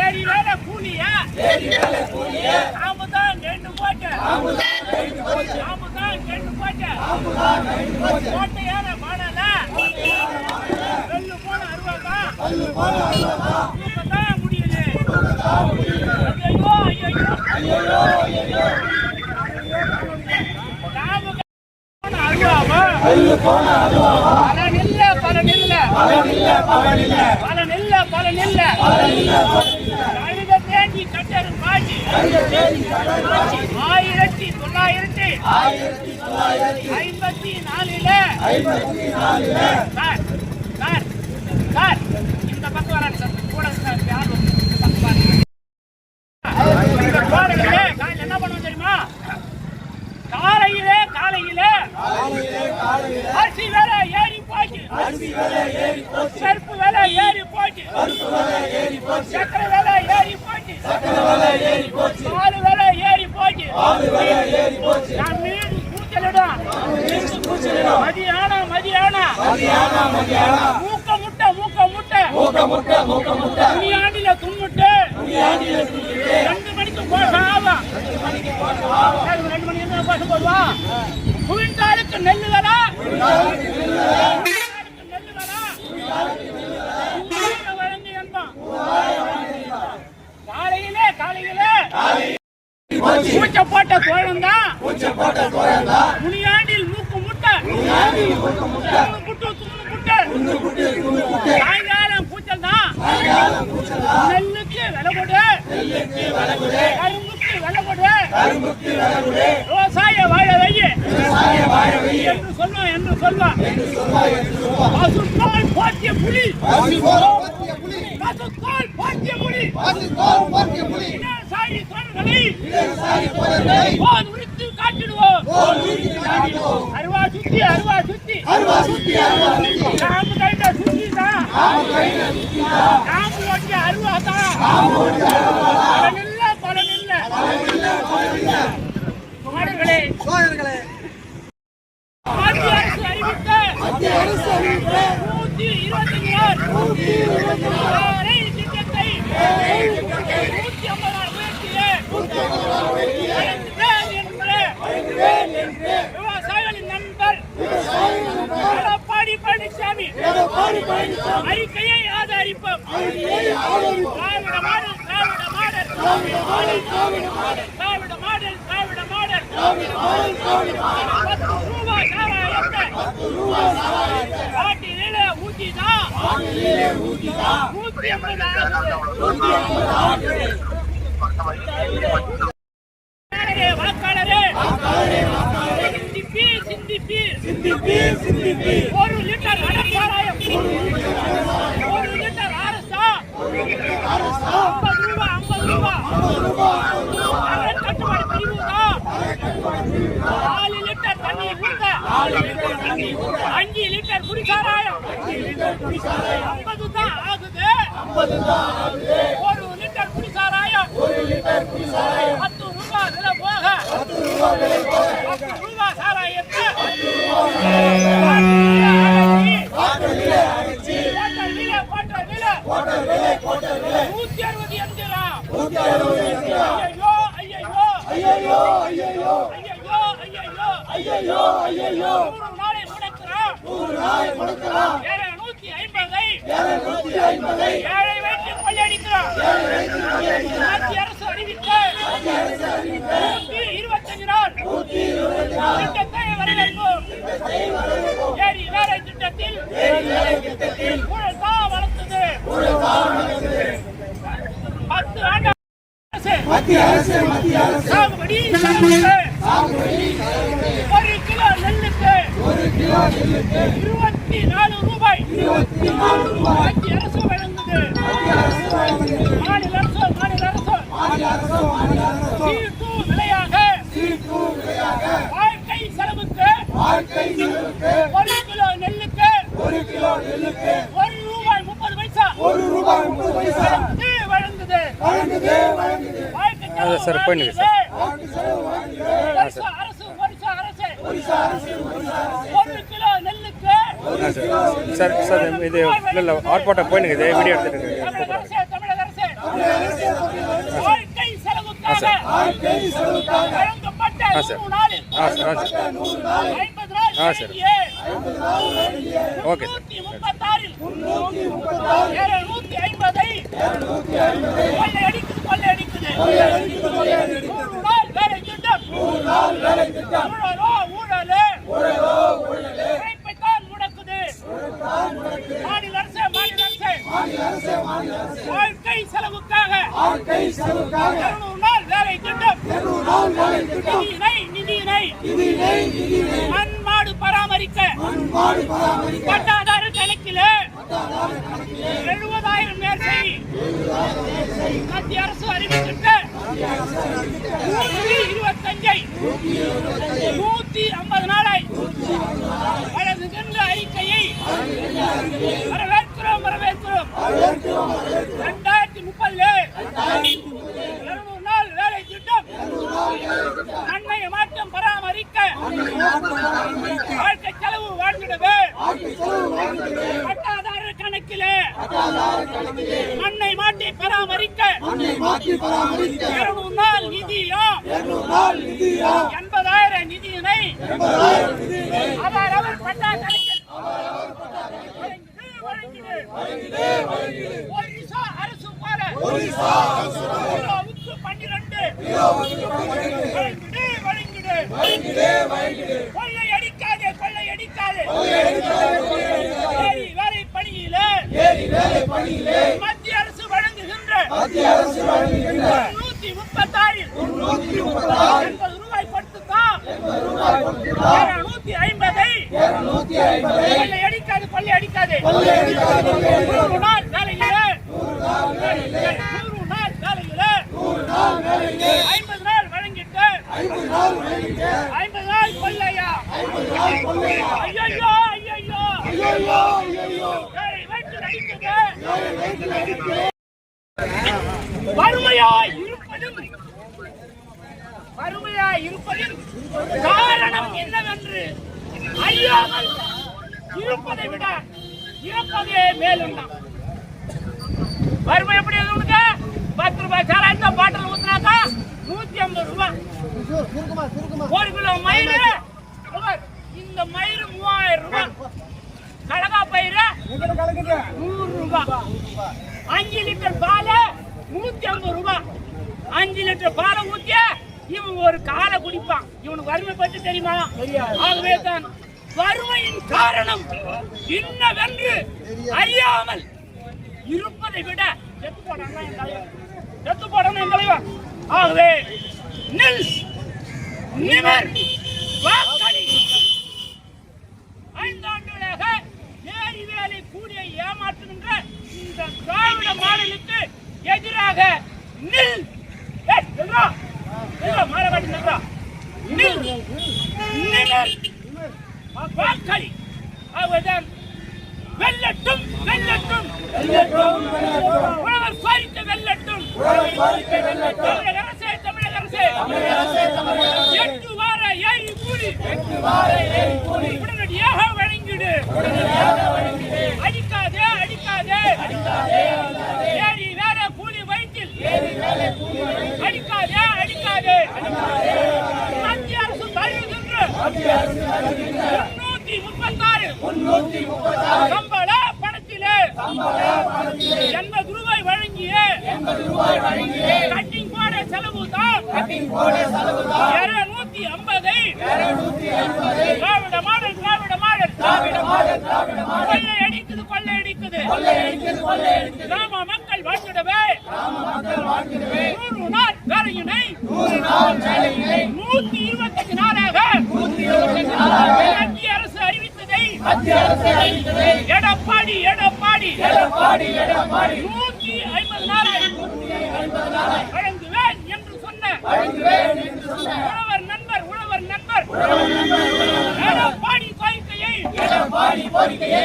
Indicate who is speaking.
Speaker 1: ஏரி வேலை கூலிய ஆம்புதான் ரெண்டு போட்டு ஆம்புதான் ரெண்டு போட்டு கோட்டையான மாடல வெள்ளு போன அருவாதான் தூக்கத்தான் முடியல ஐயோ ஐயோ நாம போன அருவாவா பல நில்ல பல நில்ல பல நில்ல பல நில்ல கழுத தேடி கட்டரும் பாட்டி ஆயிரத்தி தொள்ளாயிரத்தி ஐம்பத்தி நாலுல. Sir sir sir. இந்த பக்கம் வராங்க சார் கூட சார் யார் இந்த பக்கம் பாருங்க இந்த கோடையிலே காலையில என்ன பண்ணுவோம் தெரியுமா காலையிலே காலையிலே அரிசி விலை ஏறி போச்சு செருப்பு விலை ஏறி போச்சு சக்கரை விலை ஏறி போச்சு பால் விலை ஏறி போச்சு நான் மீன் கூச்சலிடும் மதியானம் மதியானம் மூக்க முட்டை மூக்க முட்டை. துணியாண்டில தும்முட்டு. ரெண்டு மணிக்கு போக ஆகும் சரி, ரெண்டு மணி என்ன போக போடுவா குவிண்டாலுக்கு நெல்லு விலை குவிண்டாலுக்கு நெல்லு வழங்கு என்பான். காலையிலே காலையிலே. பூச்ச போட்ட கோழந்தான் முனியாண்டில் மூக்கு முட்டை. புட்டு தும்மு புட்டு சாயங்காலம் பூச்சல் தான் நெல்லுக்கு விலை கொடு. கரும்புக்கு விலை கொடு. விவசாய வாழ வை. என்று சொல்லுவான் என்று சொல்வான் பசுத்தால் போற்றிய புலி. பசுத்தால் போற்றிய புலி. விவசாயி தோழர்களை உரித்து காட்டிடுவோம். அருவா சுத்தி அருவா சுத்தி. கையில சுத்தி அருவா தான் சோழர்களே பலனில்ல தோழர்களே மத்திய அரசு அறிவித்த நூத்தி இருபத்தஞ்சு நாள் வேலை திட்டத்தை நூத்தி ஐம்பது நாள் உயர்த்திய அழைக்கிறேன் என்று விவசாயிகளின் நண்பர் எடப்பாடி பழனிசாமி அறிக்கையை ஆதரிப்போம். Dravida model Dravida model. Dravida model Dravida model. பத்து ரூபாய் சாராயத்தை. நூத்தி ஐம்பது வாக்காளரே வாக்காளரே. சிந்திப்பீர் சிந்திப்பீர். ஒரு லிட்டர் அடப்பாராயம் ஒரு லிட்டர் அரசா ஐம்பது ரூபா ஐம்பது ரூபா அரண் கட்டுப்பாடு பிரிவுதா நாலு லிட்டர் தண்ணி ஊத்த அஞ்சு லிட்டர் குடிசாராயம் ஐம்பது தான் ஆகுது ஒரு லிட்டர் குடிசாராயம் பத்து ரூபாய் விலை போக பத்து ரூபாய் சாராயத்தை போட்ட விலை நூத்தி அறுபது என்கிறா ஐயோ ஐயோ ஐயோ நூறு நாளை முடக்கிறான். ஏழை நூத்தி ஐம்பதை. ஏழை வைத்து மத்திய அரசு அறிவித்த. இருபத்தஞ்சு நாள். திட்டத்தை வரவேற்போம். ஏரி வேலை திட்டத்தில் ஊழல் தான் வளர்த்தது. பத்து ஆண்டு அரசு. சாகுபடி சாகுபடி இருபத்தி நாலு ரூபாய் மத்திய அரசு வழங்குது. மாநில அரசு மாநில அரசு சீட்டு விலையாக வாழ்க்கை செலவுக்கு ஒரு கிலோ நெல்லுக்கு ஒரு ரூபாய் முப்பது பைசா
Speaker 2: ஒரு ரூபாய் முப்பது பைசா
Speaker 1: வழங்குது வழங்குது. வாழ்க்கை
Speaker 3: சார், சார்.
Speaker 1: அரசு ஒரிசா அரசு. கிலோ நெல்லுக்கு
Speaker 3: சார் சார் இது இல்லை இல்லை ஆர்ப்பாட்டம் போயினுங்க இது வீடியோ எடுத்துட்டு
Speaker 1: ஆ
Speaker 2: சார் ஆ சார். ஆ சார். ஆ சார். ஆ சார் ஓகே சார்.
Speaker 1: ஊழலோ. ஊழலோ
Speaker 3: ஊழலோ.
Speaker 1: வாழ்க்கை செலவுக்காக
Speaker 3: வாழ்க்கை செலவுக்காக
Speaker 1: இருநூறு நாள் வேலை திட்டம்.
Speaker 3: நாள் வேலை திட்டம்.
Speaker 1: நிதியினை நிதியினை.
Speaker 3: நிதியினை நிதியினை.
Speaker 1: மண் மாடு பராமரிக்க.
Speaker 3: மண்பாடு பராமரிக்க.
Speaker 1: பட்டாதார கணக்கில் எழுபதாயிரம் மேற்கை மத்திய அரசு அறிவித்திட்ட நூற்றி இருபத்தஞ்சை. நூத்தி ஐம்பது நாளை வழங்குகின்ற அறிக்கையை இரண்டாயிரத்தி முப்பதுல இருநூறு நாள் வேலை திட்டம் நன்மை மாற்றம் பராமரிக்க வாழ்க்கை செலவு வாழ்ந்திடவே பட்டாதாரர் கணக்கிலே மண்ணை மாற்றி பராமரிக்க நாள்
Speaker 3: இருநூறு நாள் நிதியா
Speaker 1: எண்பதாயிரம் நிதியினை
Speaker 3: எண்பதாயிரம் நிதியினை
Speaker 1: அவர் அவர் பட்டா கணக்கில் வழங்கிடு, வழங்கிடு. ஒரிசா அரசு போல கிலோவுக்கு பன்னிரண்டு வழங்கிடு, வழங்கிடு. கொள்ளையடிக்காதே கொள்ளையடிக்காதே ஏரி வேலை பணியிலே
Speaker 3: ஏரி வேலை பணியிலே
Speaker 1: மத்திய அரசு வழங்குகின்ற
Speaker 3: மத்திய அரசு
Speaker 1: நூத்தி முப்பத்தாறில் எண்பது ரூபாய் கொடுத்துதான் நூத்தி ஐம்பதை. அடிக்காது கொள்ளை அடிக்காது. நாள் வேலையில நூறு நாள் வேலையில
Speaker 3: நூறு நாள் வேலையிலே
Speaker 1: ஐம்பது நாள் வழங்கிட்டு
Speaker 3: ஐம்பது நாள் வழங்கிய
Speaker 1: ஐம்பது நாள் கொள்ளையா
Speaker 3: ஐம்பது நாள் கொள்ளையா
Speaker 1: ஐயோ ஐயோ
Speaker 3: ஐயோ ஐயோ
Speaker 1: ஏய், வைத்து நடிக்குது
Speaker 3: ஏழை வயிற்றில் அடித்து
Speaker 1: வறுமையாய் இருப்பதும் வறுமையாய் இருப்பதில் காரணம் என்னவென்று அறியாமல் இருப்பதை விட இருப்பதே மேலுண்டாம் வறுமை எப்படி உங்களுக்கு? பத்து ரூபாய் சாராயத்தை பாட்டில் ஊத்துனாக்கா நூத்தி ஐம்பது ரூபாய். ஒரு கிலோ மயிறு இந்த மயிறு மூவாயிரம் ரூபாய். கடகா பயிறு நூறு ரூபாய். அஞ்சு லிட்டர் பால் நூத்தி ஐம்பது ரூபாய். அஞ்சு லிட்டர் பாலை ஊத்திய இவன் ஒரு காலை குடிப்பான். இவனுக்கு வறுமை பற்றி தெரியுமா? ஆகவே தான் வறுமையின் காரணம் இன்னவென்று அறியாமல் இருப்பதை விட செத்து போடாம என் தலைவன். செத்து போடாம என் தலைவன். ஆகவே நில் நிவர் வாக்களி. ஐந்தாண்டுகளாக ஏரி வேலை கூலியை ஏமாற்றுகின்ற இந்த திராவிட மாடலுக்கு எதிராக நில் வாக்களி. ஆகவேதான் வெல்லட்டும் வெல்லட்டும் உழவர் கோரிக்கை வெல்லட்டும் தமிழக அரசே தமிழக அரசே எட்டு வார ஏரி கூலி உடனடியாக வழங்கிடு அடிக்காதே அடிக்காதே ஏரி வேற கூலி வயிற்றில் அடிக்காதே அடிக்காதே மத்திய அரசு தருகின்ற முன்னூத்தி முப்பத்தாறு. சம்பள பணத்திலே. எண்பது ரூபாய் வழங்கிய கட்டிங் போட செலவு தான். இருநூத்தி ஐம்பது. Dravida model Dravida model. கொள்ளை அடிக்குது கொள்ளை அடிக்குது. கிராம மக்கள் வாழ்ந்திடவே. நூறு நாள் வேலையினை. நூத்தி இருபத்தஞ்சு நாளாக மத்திய அரசு அறிவித்ததை மத்திய அரசு அறிவித்ததை எடப்பாடி எடப்பாடி. எடப்பாடி எடப்பாடி. நூற்றி ஐம்பது நாள் என்று சொன்ன உழவர் நண்பர் உழவர் நண்பர். பாடி கோரிக்கையை பாடி கோரிக்கையை